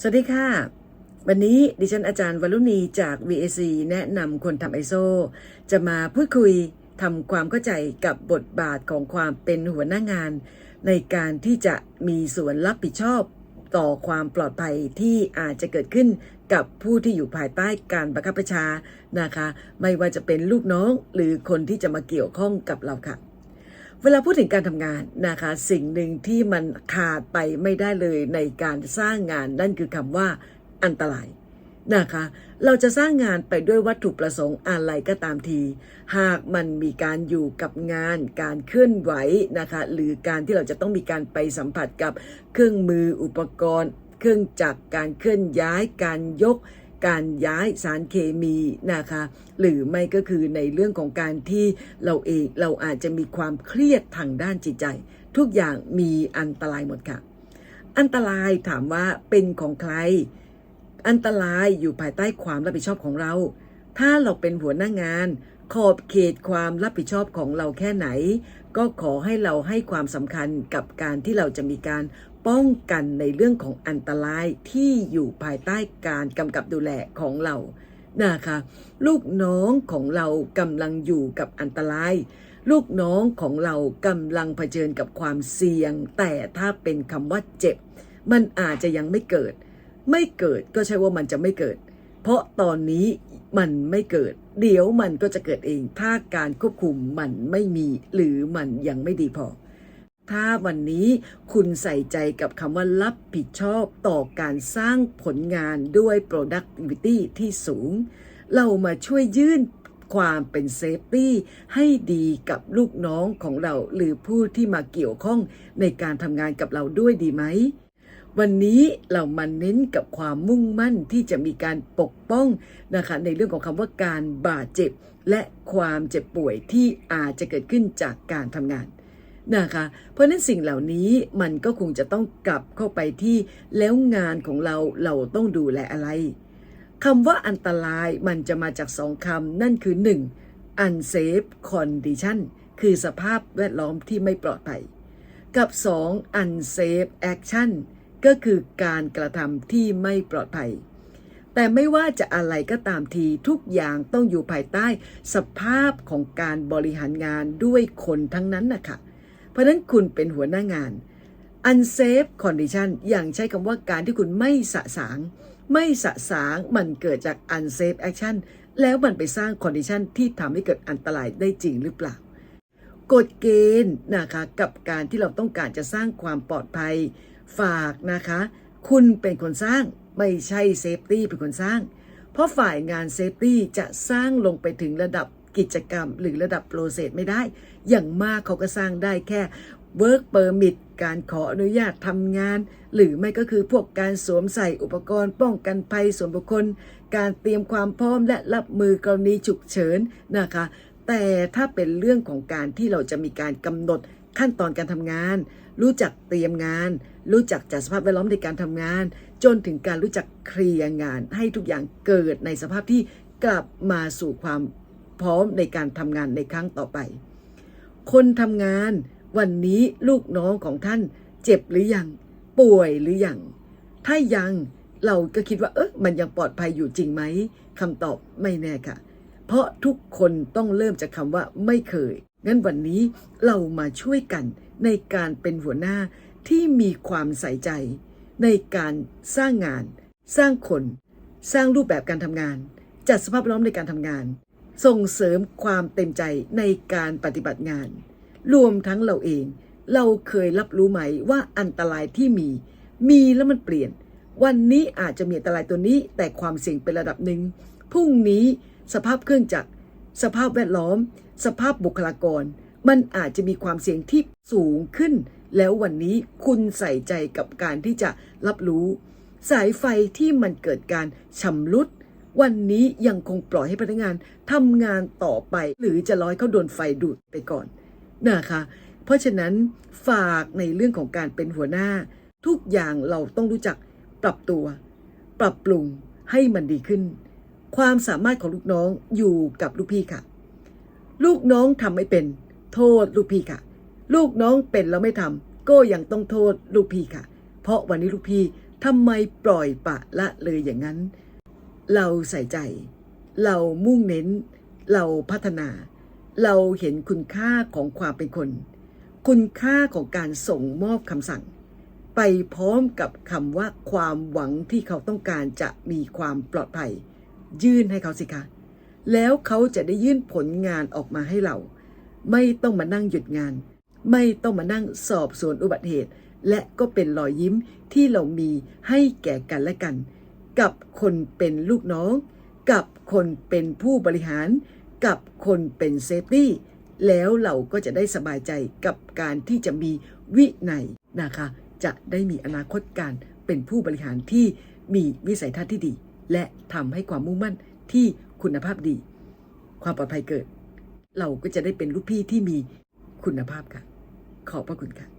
สวัสดีค่ะ วันนี้ดิฉันอาจารย์วรุณีจาก VAC แนะนำคนทำไอโซ จะมาพูดคุยทำความเข้าใจกับบทบาทของความเป็นหัวหน้างาน ในการที่จะมีส่วนรับผิดชอบต่อความปลอดภัยที่อาจจะเกิดขึ้นกับผู้ที่อยู่ภายใต้การบังคับบัญชานะคะ ไม่ว่าจะเป็นลูกน้องหรือคนที่จะมาเกี่ยวข้องกับเราค่ะ เวลาพูดถึงการทำงานนะคะ สิ่งหนึ่งที่มันขาดไปไม่ได้เลยในการสร้างงานนั่นคือคำว่าอันตรายนะคะ เราจะสร้างงานไปด้วยวัตถุประสงค์อะไรก็ตามที หากมันมีการอยู่กับงาน การเคลื่อนไหวนะคะ หรือการที่เราจะต้องมีการไปสัมผัสกับเครื่องมืออุปกรณ์ เครื่องจักรการเคลื่อนย้ายการยก การย้ายสารเคมีนะคะ หรือไม่ก็คือในเรื่องของการที่เราเองเราอาจจะมีความเครียดทางด้านจิตใจ ทุกอย่างมีอันตรายหมดค่ะ อันตรายถามว่าเป็นของใคร อันตรายอยู่ภายใต้ความรับผิดชอบของเรา ถ้าเราเป็นหัวหน้างาน ขอบเขตความรับผิดชอบของเราแค่ไหน ก็ขอให้เราให้ความสำคัญกับการที่เราจะมีการ ป้องกันในเรื่องของอันตรายที่อยู่ภายใต้การกำกับดูแลของเรานะคะลูกน้องของเรากำลังอยู่กับอันตราย ลูกน้องของเรากำลังเผชิญกับความเสี่ยง แต่ถ้าเป็นคำว่าเจ็บ มันอาจจะยังไม่เกิด ไม่เกิดก็ใช่ว่ามันจะไม่เกิด เพราะตอนนี้มันไม่เกิด เดี๋ยวมันก็จะเกิดเอง ถ้าการควบคุมมันไม่มี หรือมันยังไม่ดีพอ ถ้าวันนี้คุณใส่ใจกับคำว่ารับผิดชอบต่อการสร้างผลงานด้วย productivity ที่สูง เรามาช่วยยื่นความเป็นเซฟตี้ให้ดีกับลูกน้องของเรา หรือผู้ที่มาเกี่ยวข้องในการทำงานกับเราด้วยดีไหม วันนี้เรามาเน้นกับความมุ่งมั่นที่จะมีการปกป้องนะคะ ในเรื่องของคำว่าการบาดเจ็บ และความเจ็บป่วยที่อาจจะเกิดขึ้นจากการทำงาน นะคะ เพราะฉะนั้นสิ่งเหล่านี้มันก็คงจะต้องกลับเข้าไปที่แล้วงานของเราเราต้องดูแลอะไรคำว่าอันตรายมันจะมาจากสองคำนั่นคือ 1. unsafe condition คือสภาพแวดล้อมที่ไม่ปลอดภัย กับ 2. unsafe action ก็คือการกระทำที่ไม่ปลอดภัย แต่ไม่ว่าจะอะไรก็ตามทีทุกอย่างต้องอยู่ภายใต้สภาพของการบริหารงานด้วยคนทั้งนั้นนะคะ ราะฉะนั้นคุณเป็นหัวหน้างาน unsafe condition อย่างใช้คำว่าการที่คุณไม่สะสาง ไม่สะสางมันเกิดจาก unsafe action แล้วมันไปสร้าง condition ที่ทำให้เกิดอันตรายได้จริงหรือเปล่ากฎเกณฑ์นะคะกับการที่เราต้องการจะสร้างความปลอดภัยฝากนะคะ คุณเป็นคนสร้างไม่ใช่เซฟตี้เป็นคนสร้าง เพราะฝ่ายงานเซฟตี้จะสร้างลงไปถึงระดับ กิจกรรมหรือระดับโปรเซสไม่ได้ อย่างมากเขาก็สร้างได้แค่ Work Permit การขออนุญาตทำงาน หรือไม่ก็คือพวกการสวมใส่อุปกรณ์ ป้องกันภัยส่วนบุคคล การเตรียมความพร้อมและรับมือกรณีฉุกเฉินนะคะ แต่ถ้าเป็นเรื่องของการที่เราจะมีการกำหนดขั้นตอนการทำงาน รู้จักเตรียมงาน รู้จักจัดสภาพแวดล้อมในการทำงาน จนถึงการรู้จักเคลียร์งาน ให้ทุกอย่างเกิดในสภาพที่กลับมาสู่ความ พร้อมในการทำงานในครั้งต่อไป คนทำงานวันนี้ลูกน้องของท่านเจ็บหรือยัง ป่วยหรือยัง ถ้ายังเราก็คิดว่า เออมันยังปลอดภัยอยู่จริงไหมคำตอบไม่แน่ค่ะ เพราะทุกคนต้องเริ่มจากคำว่าไม่เคย งั้นวันนี้เรามาช่วยกันในการเป็นหัวหน้าที่มีความใส่ใจ ในการสร้างงาน สร้างคน สร้างรูปแบบการทำงาน จัดสภาพล้อมในการทำงาน ส่งเสริมความเต็มใจในการปฏิบัติงาน รวมทั้งเราเอง เราเคยรับรู้ไหมว่าอันตรายที่มี มีแล้วมันเปลี่ยน วันนี้อาจจะมีอันตรายตัวนี้แต่ความเสี่ยงเป็นระดับหนึ่งพรุ่งนี้สภาพเครื่องจักร สภาพแวดล้อม สภาพบุคลากร มันอาจจะมีความเสี่ยงที่สูงขึ้น แล้ววันนี้คุณใส่ใจกับการที่จะรับรู้ สายไฟที่มันเกิดการชำรุด วันนี้ยังคงปล่อยให้พนักงานทำงานต่อไป หรือจะร้อยเขาโดนไฟดูดไปก่อนนะคะ เพราะฉะนั้นฝากในเรื่องของการเป็นหัวหน้า ทุกอย่างเราต้องรู้จักปรับตัว ปรับปรุงให้มันดีขึ้น ความสามารถของลูกน้องอยู่กับลูกพี่ค่ะ ลูกน้องทำไม่เป็น โทษลูกพี่ค่ะ ลูกน้องเป็นแล้วไม่ทำก็ยังต้องโทษลูกพี่ค่ะ เพราะวันนี้ลูกพี่ทำไมปล่อยปะละเลยอย่างนั้น เราใส่ใจ เรามุ่งเน้น เราพัฒนา เราเห็นคุณค่าของความเป็นคน คุณค่าของการส่งมอบคำสั่ง ไปพร้อมกับคำว่าความหวังที่เขาต้องการจะมีความปลอดภัย ยื่นให้เขาสิคะ แล้วเขาจะได้ยื่นผลงานออกมาให้เรา ไม่ต้องมานั่งหยุดงาน ไม่ต้องมานั่งสอบสวนอุบัติเหตุ และก็เป็นรอยยิ้มที่เรามีให้แก่กันและกัน กับคนเป็นลูกน้อง กับคนเป็นผู้บริหาร กับคนเป็นเซฟตี้แล้วเราก็จะได้สบายใจกับการที่จะมีวินัยนะคะ จะได้มีอนาคตการเป็นผู้บริหารที่มีวิสัยทัศน์ที่ดี และทำให้ความมุ่งมั่นที่คุณภาพดี ความปลอดภัยเกิด เราก็จะได้เป็นลูกพี่ที่มีคุณภาพค่ะ ขอบพระคุณค่ะ